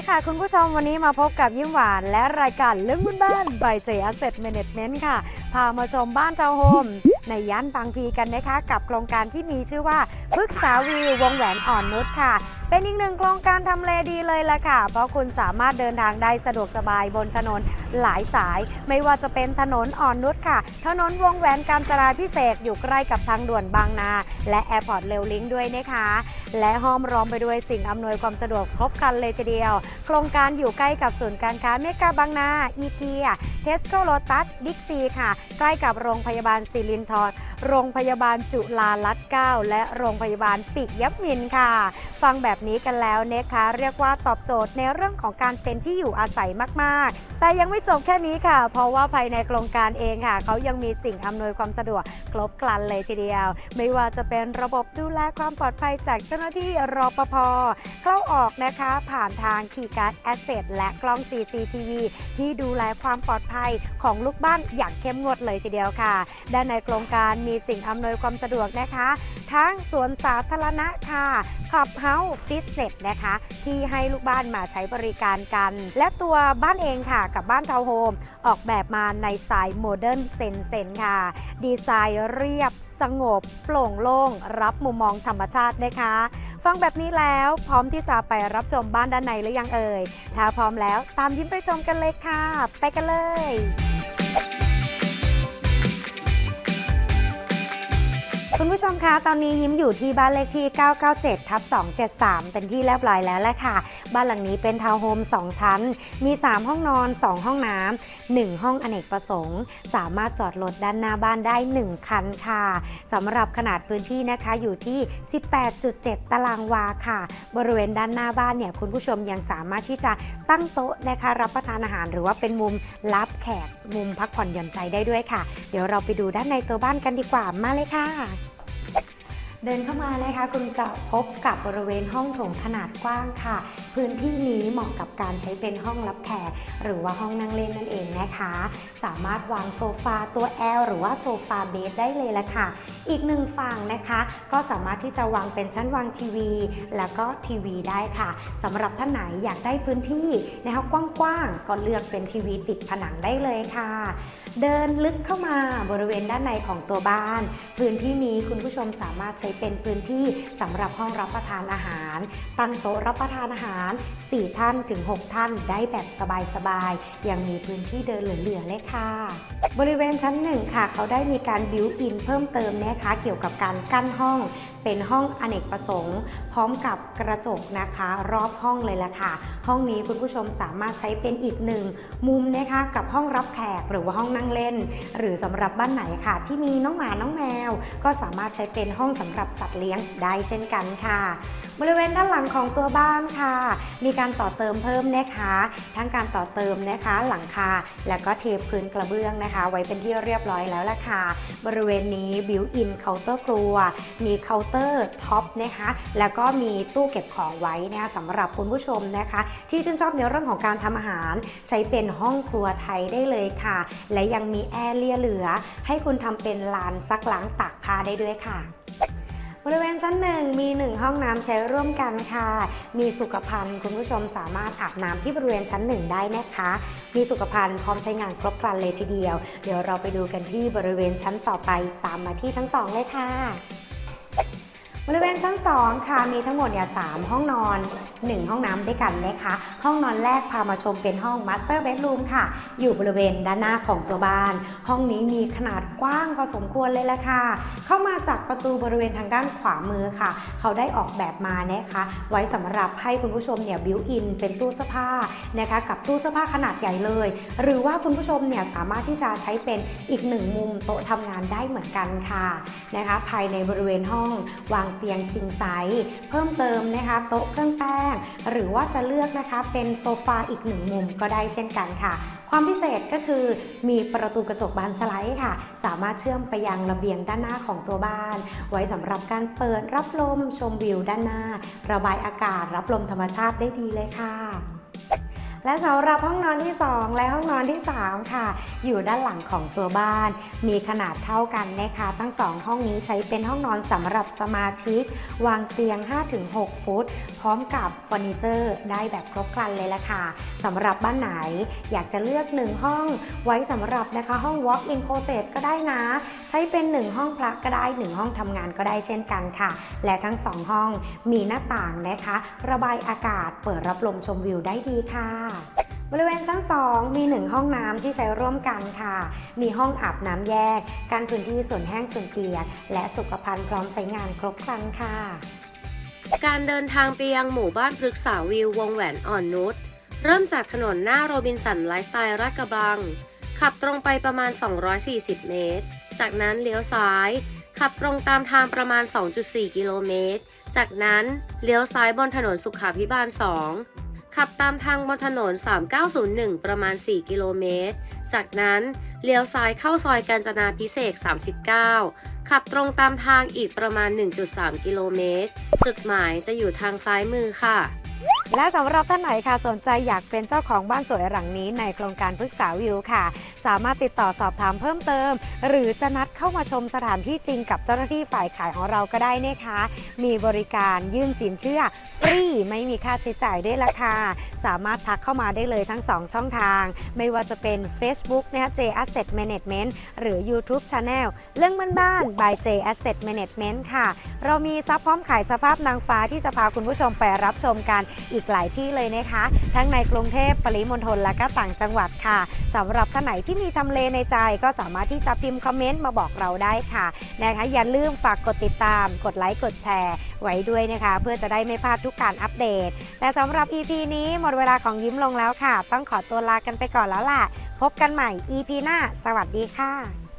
ดีค่ะคุณผู้ชมวันนี้มาพบกับยิ้มหวานและรายการเรื่องบุญบ้านบายเจอเซ็ตเมเนจเมนต์ค่ะพามาชมบ้านทาวน์โฮม ในย่านบางพลีกันนะคะ กับโครงการที่มีชื่อว่าพฤกษาวิววงแหวนอ่อนนุชค่ะ เป็นอีกหนึ่งโครงการทำเลดีเลยละค่ะ เพราะคุณสามารถเดินทางได้สะดวกสบายบนถนนหลายสาย ไม่ว่าจะเป็นถนนอ่อนนุชค่ะ ถนนวงแหวนการจราพิเศษอยู่ใกล้กับทางด่วนบางนา และแอร์พอร์ตเรลลิงด้วยนะคะ และห้อมล้อมไปด้วยสิ่งอำนวยความสะดวกครบครันเลยทีเดียว โครงการอยู่ใกล้กับศูนย์การค้าเมกาบางนา อีเกีย เทสโก้โลตัส บิ๊กซีค่ะใกล้กับโรงพยาบาลศิรินทรโรงพยาบาลจุฬาลัตน์9และโรงพยาบาลปิยมินค่ะ ฟังแบบนี้กันแล้วนะคะ เรียกว่าตอบโจทย์ในเรื่องของการเป็นที่อยู่อาศัยมาก ๆ แต่ยังไม่จบแค่นี้ค่ะ เพราะว่าภายในโครงการเองค่ะ เขายังมีสิ่งอำนวยความสะดวกครบครันเลยทีเดียว ไม่ว่าจะเป็นระบบดูแลความปลอดภัยจากเจ้าหน้าที่รปภเข้าออกนะคะผ่านทางคีย์การ์ดแอสเซทและกล้อง CCTV ที่ดูแลความปลอดภัยของลูกบ้านอย่างเข้มงวดเลยทีเดียวค่ะ ด้านในโครงการมีสิ่งอำนวยความสะดวกนะคะ ทั้งสวนสาธารณะค่ะขับเฮาส์ฟิตเนสนะคะ ที่ให้ลูกบ้านมาใช้บริการกัน และตัวบ้านเองค่ะกับบ้านทาวน์โฮมออกแบบมาในสไตล์โมเดิร์นเซนเซนค่ะ ดีไซน์เรียบสงบ โปร่งโล่ง รับมุมมองธรรมชาตินะคะ ฟังแบบนี้แล้วพร้อมที่จะไปรับชมบ้านด้านในหรือยังเอ่ย ถ้าพร้อมแล้วตามยิ้มไปชมกันเลยค่ะ ไปกันเลย คุณผู้ชมคะตอนนี้ยิ้มอยู่ที่บ้านเลขที่ 997 ทับ 273 เป็นที่เรียบร้อยแล้วแหละค่ะ บ้านหลังนี้เป็นทาวน์โฮม 2 ชั้น มี 3 ห้องนอน 2 ห้องน้ำ 1 ห้องอเนกประสงค์ สามารถจอดรถด้านหน้าบ้านได้ 1 คันค่ะสำหรับขนาดพื้นที่นะคะอยู่ที่ 18.7 ตารางวาค่ะ บริเวณด้านหน้าบ้านเนี่ยคุณผู้ชมยังสามารถที่จะตั้งโต๊ะนะคะรับประทานอาหาร หรือว่าเป็นมุมรับแขกมุมพักผ่อนหย่อนใจได้ด้วยค่ะ เดี๋ยวเราไปดูด้านในตัวบ้านกันดีกว่ามาเลยค่ะ เดินเข้ามานะคะคุณจะพบกับบริเวณห้องโถงขนาดกว้างค่ะ พื้นที่นี้เหมาะกับการใช้เป็นห้องรับแขกหรือว่าห้องนั่งเล่นนั่นเองนะคะ สามารถวางโซฟาตัว L หรือว่าโซฟาเบสได้เลยละค่ะ อีกหนึ่งฝั่งนะคะ ก็สามารถที่จะวางเป็นชั้นวางทีวี แล้วก็ทีวีได้ค่ะสำหรับท่านไหนอยากได้พื้นที่นะคะกว้างๆก็เลือกเป็นทีวีติดผนังได้เลยค่ะ เดินลึกเข้ามาบริเวณด้านในของตัวบ้าน พื้นที่นี้คุณผู้ชมสามารถใช้เป็นพื้นที่สำหรับห้องรับประทานอาหาร ตั้งโต๊ะรับประทานอาหาร 4 ท่านถึง 6 ท่านได้แบบสบายๆยังมีพื้นที่เดินเหลือๆเลยค่ะ บริเวณชั้นหนึ่งค่ะ เขาได้มีการบิวอินเพิ่มเติมนะคะเกี่ยวกับการกั้นห้อง เป็นห้องอเนกประสงค์ พร้อมกับกระจกนะคะ รอบห้องเลยละค่ะ ห้องนี้คุณผู้ชมสามารถใช้เป็นอีกหนึ่งมุมนะคะกับห้องรับแขกหรือว่าห้องนั่งเล่น หรือสำหรับบ้านไหนค่ะ ที่มีน้องหมาน้องแมว ก็สามารถใช้เป็นห้องสำหรับสัตว์เลี้ยงได้เช่นกันค่ะ บริเวณด้านหลังของตัวบ้านค่ะ มีการต่อเติมเพิ่มนะคะ ทั้งการต่อเติมนะคะหลังคาแล้วก็เทพื้นกระเบื้องนะคะ ไว้เป็นที่เรียบร้อยแล้วล่ะค่ะ บริเวณนี้บิวอินเคาน์เตอร์ครัว มีเคาน์เตอร์ท็อปนะคะแล้วก็มีตู้เก็บของไว้นะคะสำหรับคุณผู้ชมนะคะ ที่ชื่นชอบในเรื่องของการทำอาหาร ใช้เป็นห้องครัวไทยได้เลยค่ะ และยังมีแอร์เรียเหลือ ให้คุณทำเป็นลานซักล้างตากผ้าได้ด้วยค่ะบริเวณชั้นหนึ่งมีหนึ่งห้องน้ำใช้ร่วมกันค่ะ มีสุขภัณฑ์คุณผู้ชมสามารถอาบน้ำที่บริเวณชั้นหนึ่งได้นะคะ มีสุขภัณฑ์พร้อมใช้งานครบครันเลยทีเดียว เดี๋ยวเราไปดูกันที่บริเวณชั้นต่อไปตามมาที่ชั้นสองเลยค่ะ บริเวณชั้น 2 ค่ะ มีทั้งหมดเนี่ยสามห้องนอน 1 ห้องน้ำด้วยกันนะคะ ห้องนอนแรกพามาชมเป็นห้อง Master Bedroom ค่ะ อยู่บริเวณด้านหน้าของตัวบ้าน ห้องนี้มีขนาดกว้างพอสมควรเลยละค่ะ เข้ามาจากประตูบริเวณทางด้านขวามือค่ะ เขาได้ออกแบบมานะคะ ไว้สำหรับให้คุณผู้ชมเนี่ยบิวอินเป็นตู้เสื้อผ้านะคะ กับตู้เสื้อผ้าขนาดใหญ่เลย หรือว่าคุณผู้ชมเนี่ยสามารถที่จะใช้เป็นอีกหนึ่งมุมโต๊ะทำงานได้เหมือนกันค่ะนะคะ ภายในบริเวณห้องวางเตียงคิงไซส์เพิ่มเติมนะคะโต๊ะเครื่องแป้ง หรือว่าจะเลือกนะคะเป็นโซฟาอีกหนึ่งมุมก็ได้เช่นกันค่ะ ความพิเศษก็คือมีประตูกระจกบานสไลด์ค่ะ สามารถเชื่อมไปยังระเบียงด้านหน้าของตัวบ้าน ไว้สำหรับการเปิดรับลมชมวิวด้านหน้า ระบายอากาศรับลมธรรมชาติได้ดีเลยค่ะ และสำหรับห้องนอนที่ 2 และห้องนอนที่ 3 ค่ะ อยู่ด้านหลังของตัวบ้าน มีขนาดเท่ากันนะคะ ทั้ง 2 ห้องนี้ใช้เป็นห้องนอนสำหรับสมาชิก วางเตียง 5-6 ฟุต พร้อมกับเฟอร์นิเจอร์ได้แบบครบครันเลยละค่ะสำหรับบ้านไหนอยากจะเลือก 1 ห้องไว้สำหรับนะคะห้อง walk-in closet ก็ได้นะ ใช้เป็น 1 ห้องพระก็ได้ 1 ห้องทำงานก็ได้เช่นกันค่ะ และทั้ง 2 ห้องมีหน้าต่างนะคะ ระบายอากาศเปิดรับลมชมวิวได้ดีค่ะบริเวณชั้น 2 มี 1 ห้องน้ำที่ใช้ร่วมกันค่ะ มีห้องอาบน้ำแยก การพื้นที่ส่วนแห้งส่วนเปียก และสุขภัณฑ์พร้อมใช้งานครบครันค่ะ การเดินทางไปยังหมู่บ้านพฤกษาวิววงแหวนอ่อนนุช เริ่มจากถนนหน้าโรบินสันไลฟ์สไตล์ลาดกระบัง ขับตรงไปประมาณ 240 เมตร จากนั้นเลี้ยวซ้าย ขับตรงตามทางประมาณ 2.4 กิโลเมตร จากนั้นเลี้ยวซ้ายบนถนนสุขาพิบาล 2 ขับตามทางบนถนน 3901 ประมาณ 4 กิโลเมตร จากนั้นเลี้ยวซ้ายเข้าซอยกาญจนาพิเศษ 39 ขับตรงตามทางอีกประมาณ 1.3 กิโลเมตร จุดหมายจะอยู่ทางซ้ายมือค่ะ และสำหรับท่านไหนค่ะสนใจอยากเป็นเจ้าของบ้านสวยหลังนี้ในโครงการพฤกษาวิวค่ะ สามารถติดต่อสอบถามเพิ่มเติม หรือจะนัดเข้ามาชมสถานที่จริงกับเจ้าหน้าที่ฝ่ายขายของเราก็ได้นะคะ มีบริการยื่นสินเชื่อฟรีไม่มีค่าใช้จ่ายด้วยละค่ะสามารถทักเข้ามาได้เลยทั้ง 2 ช่องทาง ไม่ว่าจะเป็น Facebook นะคะ J Asset Management หรือ YouTube Channel เรื่องบ้านๆ by J Asset Management ค่ะ เรามีซับพร้อมขายสภาพนางฟ้าที่จะพาคุณผู้ชมไปรับชมกันอีกหลายที่เลยนะคะ ทั้งในกรุงเทพปริมณฑลและก็ต่างจังหวัดค่ะสำหรับท่านไหนที่มีทำเลในใจก็สามารถที่จะพิมพ์คอมเมนต์มาบอกเราได้ค่ะนะคะอย่าลืมฝากกดติดตาม กดไลค์กดแชร์ไว้ด้วยนะคะ เพื่อจะได้ไม่พลาดทุกการอัปเดต แต่สำหรับ EP นี้หมดเวลาของยิ้มลงแล้วค่ะ ต้องขอตัวลากันไปก่อนแล้วล่ะ พบกันใหม่ EP หน้า สวัสดีค่ะ